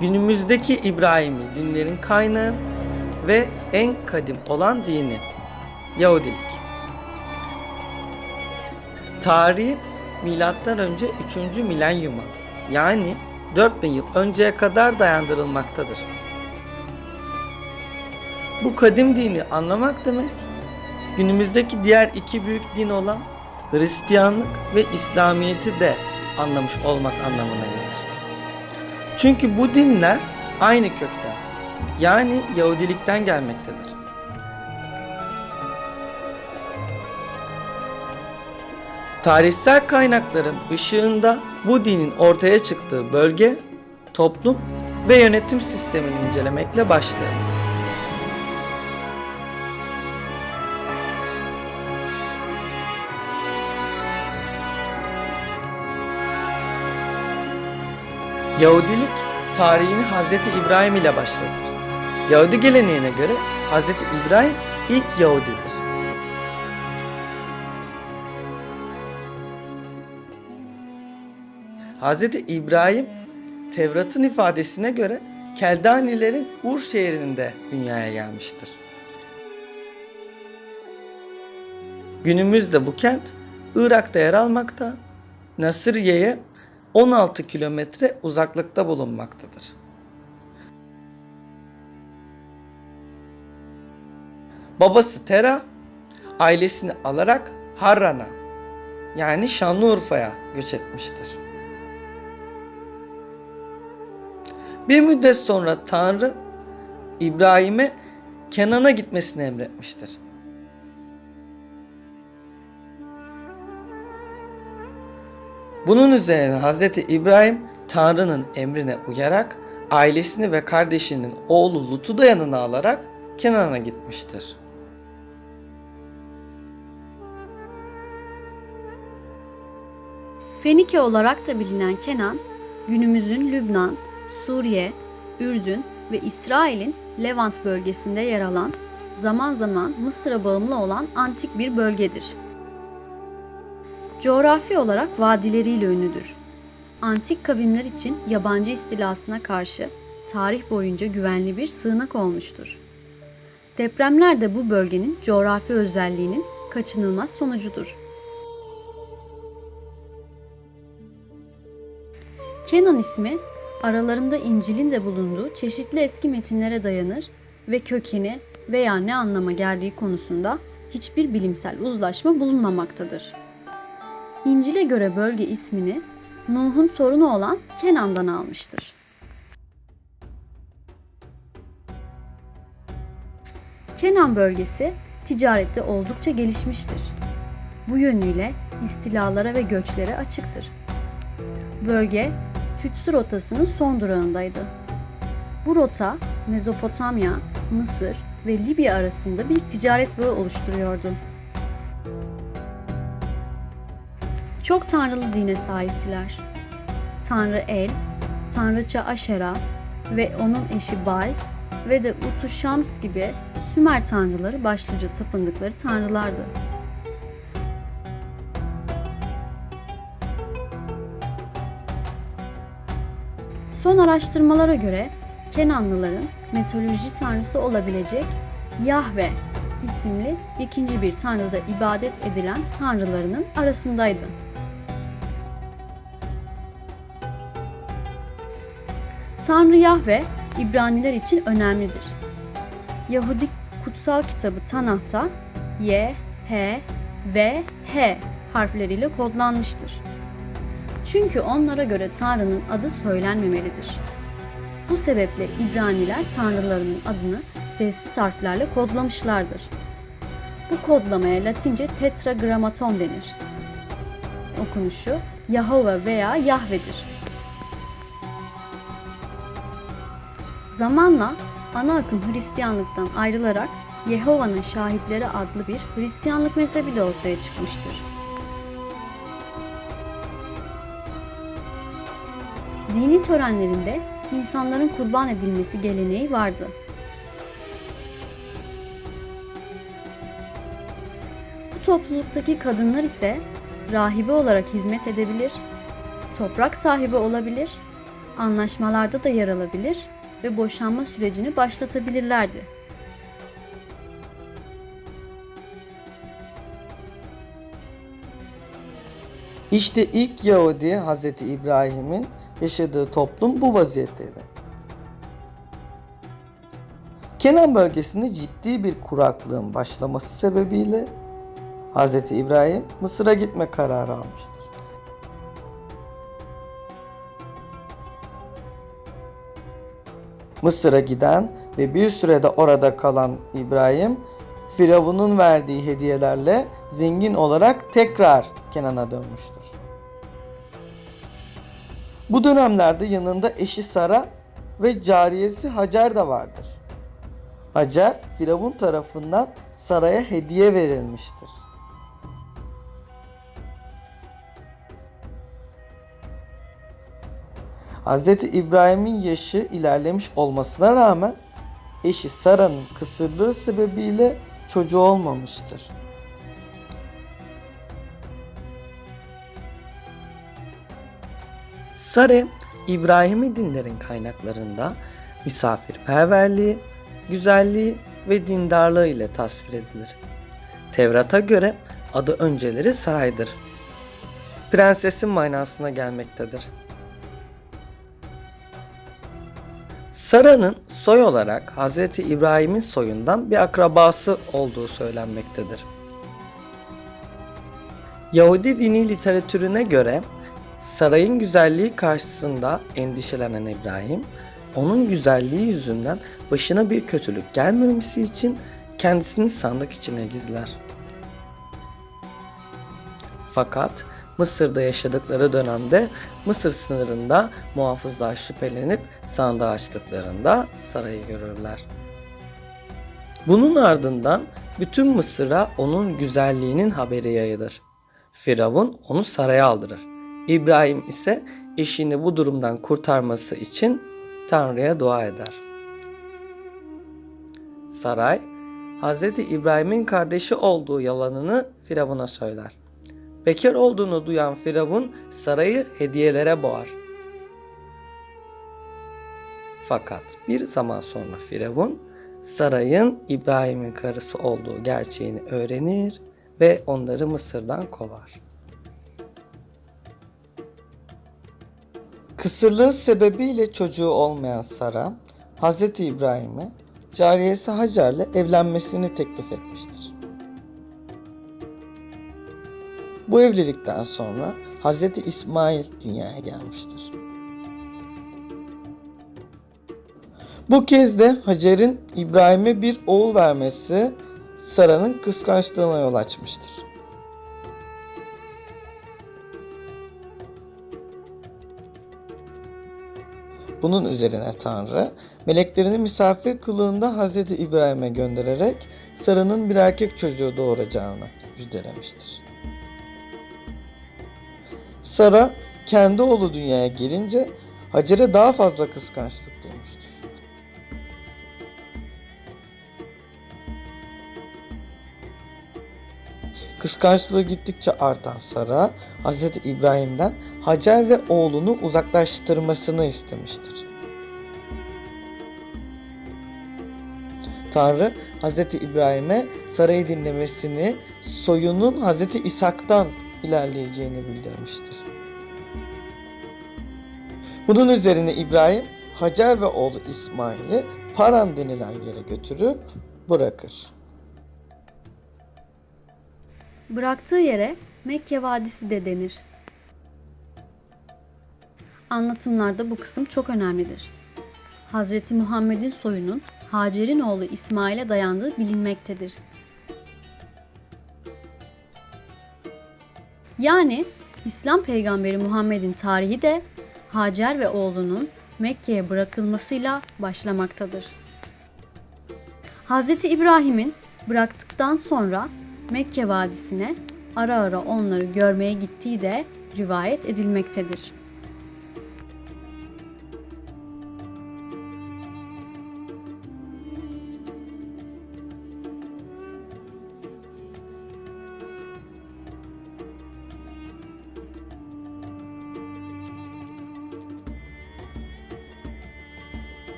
günümüzdeki İbrahimi dinlerin kaynağı ve en kadim olan dini Yahudilik. Tarihi milattan önce 3. milenyuma yani 4000 yıl önceye kadar dayandırılmaktadır. Bu kadim dini anlamak demek, günümüzdeki diğer iki büyük din olan Hristiyanlık ve İslamiyet'i de anlamış olmak anlamına gelir. Çünkü bu dinler aynı kökten, yani Yahudilikten gelmektedir. Tarihsel kaynakların ışığında bu dinin ortaya çıktığı bölge, toplum ve yönetim sistemini incelemekle başlayalım. Yahudilik tarihini Hz. İbrahim ile başlatır. Yahudi geleneğine göre Hz. İbrahim ilk Yahudidir. Hz. İbrahim Tevrat'ın ifadesine göre Keldanilerin Ur şehrinde dünyaya gelmiştir. Günümüzde bu kent Irak'ta yer almakta, Nasırye'ye 16 kilometre uzaklıkta bulunmaktadır. Babası Tera ailesini alarak Harran'a yani Şanlıurfa'ya göç etmiştir. Bir müddet sonra Tanrı İbrahim'e Kenan'a gitmesini emretmiştir. Bunun üzerine Hz. İbrahim Tanrı'nın emrine uyarak ailesini ve kardeşinin oğlu Lut'u da yanına alarak Kenan'a gitmiştir. Fenike olarak da bilinen Kenan, günümüzün Lübnan, Suriye, Ürdün ve İsrail'in Levant bölgesinde yer alan, zaman zaman Mısır'a bağımlı olan antik bir bölgedir. Coğrafi olarak vadileriyle ünlüdür. Antik kavimler için yabancı istilasına karşı tarih boyunca güvenli bir sığınak olmuştur. Depremler de bu bölgenin coğrafi özelliğinin kaçınılmaz sonucudur. Kenan ismi aralarında İncil'in de bulunduğu çeşitli eski metinlere dayanır ve kökeni veya ne anlama geldiği konusunda hiçbir bilimsel uzlaşma bulunmamaktadır. İncil'e göre bölge ismini Nuh'un torunu olan Kenan'dan almıştır. Kenan bölgesi ticarette oldukça gelişmiştir. Bu yönüyle istilalara ve göçlere açıktır. Bölge Tütsü rotasının son durağındaydı. Bu rota Mezopotamya, Mısır ve Libya arasında bir ticaret bağı oluşturuyordu. Çok tanrılı dine sahiptiler. Tanrı El, Tanrıça Aşera ve onun eşi Bal ve de Utu Şams gibi Sümer tanrıları başlıca tapındıkları tanrılardı. Son araştırmalara göre Kenanlıların mitoloji tanrısı olabilecek Yahve isimli ikinci bir tanrıda ibadet edilen tanrılarının arasındaydı. Tanrı Yahve İbraniler için önemlidir. Yahudi kutsal kitabı Tanah'ta Y, H, V, H harfleriyle kodlanmıştır. Çünkü onlara göre Tanrı'nın adı söylenmemelidir. Bu sebeple İbraniler tanrılarının adını sessiz harflerle kodlamışlardır. Bu kodlamaya Latince tetragrammaton denir. Okunuşu Yahova veya Yahve'dir. Zamanla ana akım Hristiyanlıktan ayrılarak Yehova'nın Şahitleri adlı bir Hristiyanlık mezhebi de ortaya çıkmıştır. Dini törenlerinde insanların kurban edilmesi geleneği vardı. Bu topluluktaki kadınlar ise rahibe olarak hizmet edebilir, toprak sahibi olabilir anlaşmalarda da yer alabilir ve boşanma sürecini başlatabilirlerdi. İşte ilk Yahudi Hz. İbrahim'in yaşadığı toplum bu vaziyetteydi. Kenan bölgesinde ciddi bir kuraklığın başlaması sebebiyle Hz. İbrahim Mısır'a gitme kararı almıştır. Mısır'a giden ve bir sürede orada kalan İbrahim, Firavun'un verdiği hediyelerle zengin olarak tekrar Kenan'a dönmüştür. Bu dönemlerde yanında eşi Sara ve cariyesi Hacer de vardır. Hacer, Firavun tarafından Sara'ya hediye verilmiştir. Hz. İbrahim'in yaşı ilerlemiş olmasına rağmen eşi Sara'nın kısırlığı sebebiyle çocuğu olmamıştır. Sare, İbrahim'i dinlerin kaynaklarında misafirperverliği, güzelliği ve dindarlığı ile tasvir edilir. Tevrat'a göre adı önceleri Saray'dır. Prensesin manasına gelmektedir. Sara'nın soy olarak Hz. İbrahim'in soyundan bir akrabası olduğu söylenmektedir. Yahudi dini literatürüne göre sarayın güzelliği karşısında endişelenen İbrahim, onun güzelliği yüzünden başına bir kötülük gelmemesi için kendisini sandık içine gizler. Fakat Mısır'da yaşadıkları dönemde Mısır sınırında muhafızlar şüphelenip sandığı açtıklarında sarayı görürler. Bunun ardından bütün Mısır'a onun güzelliğinin haberi yayılır. Firavun onu saraya aldırır. İbrahim ise eşini bu durumdan kurtarması için Tanrı'ya dua eder. Saray, Hz. İbrahim'in kardeşi olduğu yalanını Firavun'a söyler. Bekar olduğunu duyan Firavun sarayı hediyelere boğar. Fakat bir zaman sonra Firavun sarayın İbrahim'in karısı olduğu gerçeğini öğrenir ve onları Mısır'dan kovar. Kısırlığı sebebiyle çocuğu olmayan Sara, Hz. İbrahim'e cariyesi Hacer'le evlenmesini teklif etmiştir. Bu evlilikten sonra Hz. İsmail dünyaya gelmiştir. Bu kez de Hacer'in İbrahim'e bir oğul vermesi Sara'nın kıskançlığına yol açmıştır. Bunun üzerine Tanrı meleklerini misafir kılığında Hz. İbrahim'e göndererek Sara'nın bir erkek çocuğu doğuracağını müjdelemiştir. Sara kendi oğlu dünyaya gelince Hacer'e daha fazla kıskançlık duymuştur. Kıskançlığı gittikçe artan Sara, Hz. İbrahim'den Hacer ve oğlunu uzaklaştırmasını istemiştir. Tanrı Hz. İbrahim'e Sara'yı dinlemesini, soyunun Hz. İshak'tan ilerleyeceğini bildirmiştir. Bunun üzerine İbrahim Hacer ve oğlu İsmail'i Paran denilen yere götürüp bırakır. Bıraktığı yere Mekke Vadisi de denir. Anlatımlarda bu kısım çok önemlidir. Hz. Muhammed'in soyunun Hacer'in oğlu İsmail'e dayandığı bilinmektedir. Yani İslam peygamberi Muhammed'in tarihi de Hacer ve oğlunun Mekke'ye bırakılmasıyla başlamaktadır. Hz. İbrahim'in bıraktıktan sonra Mekke Vadisi'ne ara ara onları görmeye gittiği de rivayet edilmektedir.